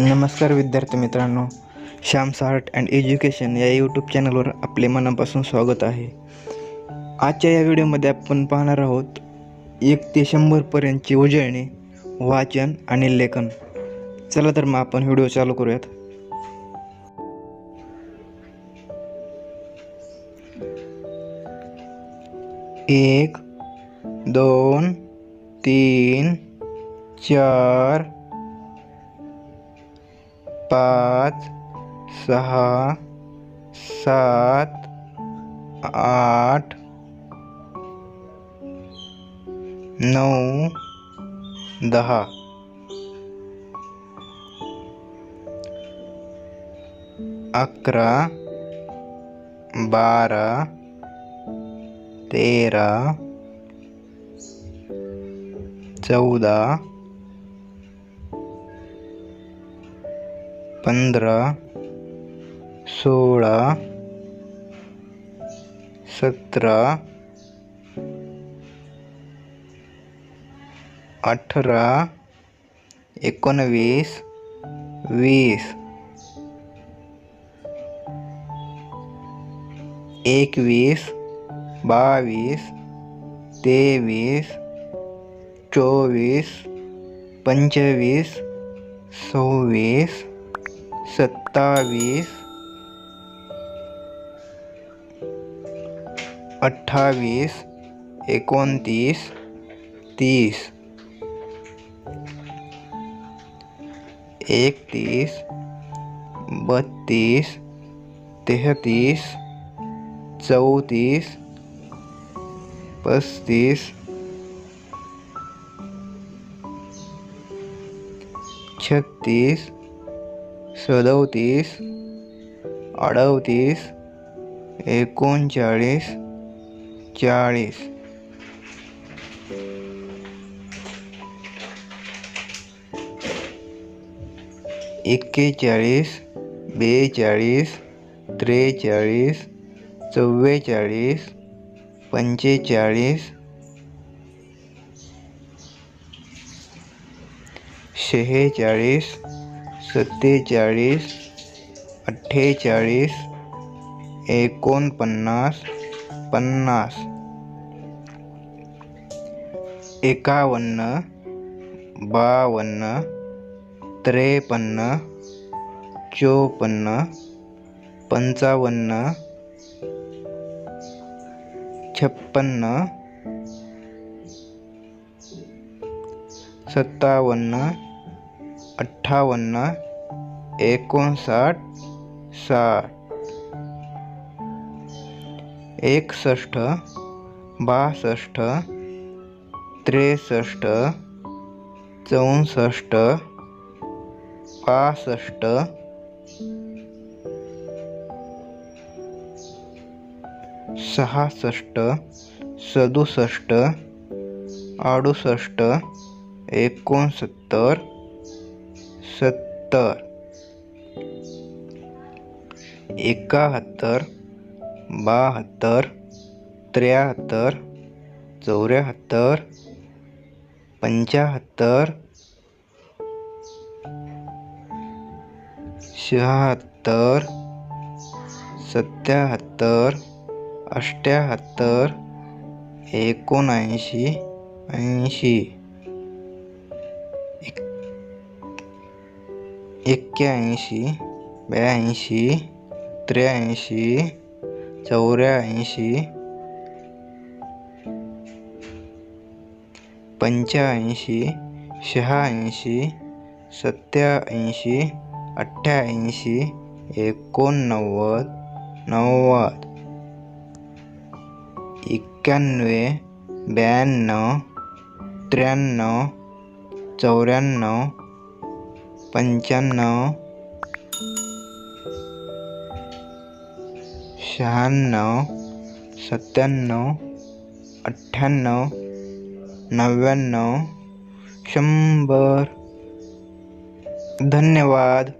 नमस्कार विद्यार्थी मित्रांनो श्याम आर्ट अँड एज्युकेशन या यूट्यूब चॅनलवर आपले मनापासून स्वागत आहे. आजच्या या व्हिडिओमध्ये आपण पाहणार आहोत एक ते शंभरपर्यंतची उजळणी वाचन आणि लेखन. चला तर मग आपण व्हिडिओ चालू करूयात. एक दोन तीन चार पाँच सहा सात आठ नौ दह। अकरा बारह तेरह चौदह पंधरा सोलह सत्रह अठारह एकोणवीस वीस एकवीस बावीस तेवीस चोवीस पंचवीस सव्वीस सत्तावीस अठ्ठावीस एकोणतीस तीस एकतीस बत्तीस तेहतीस चौतीस पस्तीस छत्तीस सदोतीस अडतीस एकोणचाळीस चाळीस. एक्केचाळीस बेचाळीस त्रेचाळीस चव्वेचाळीस पंचेचाळीस. शेहेचाळीस सत्तेचाळीस अठ्ठेचाळीस एकोणपन्नास पन्नास. एकावन्न बावन्न त्रेपन्न चोपन्न पंचावन्न छप्पन्न सत्तावन्न अठ्ठावन्न एकोणसाठ साठ एकसष्ट बासष्ट त्रेसष्ट चौसष्ट पासष्ट सहासष्ट सदुसष्ट अडुसष्ट एकोणसत्तर सत्तर. एकाहत्तर बहात्तर त्र्याहत्तर चौऱ्याहत्तर पंच्याहत्तर शहात्तर सत्याहत्तर अष्ट्याहत्तर एकोणऐंशी ऐंशी. एक्क्याऐंशी ब्याऐंशी त्र्याऐंशी चौऱ्याऐंशी पंच्याऐंशी शहाऐंशी सत्याऐंशी अठ्ठ्याऐंशी एकोणनव्वद नव्वद एक्क्याण्णव ब्याण्णव त्र्याण्णव चौऱ्याण्णव पंचानव छियानव सत्तानव अट्ठानव नवानव शंबर। धन्यवाद।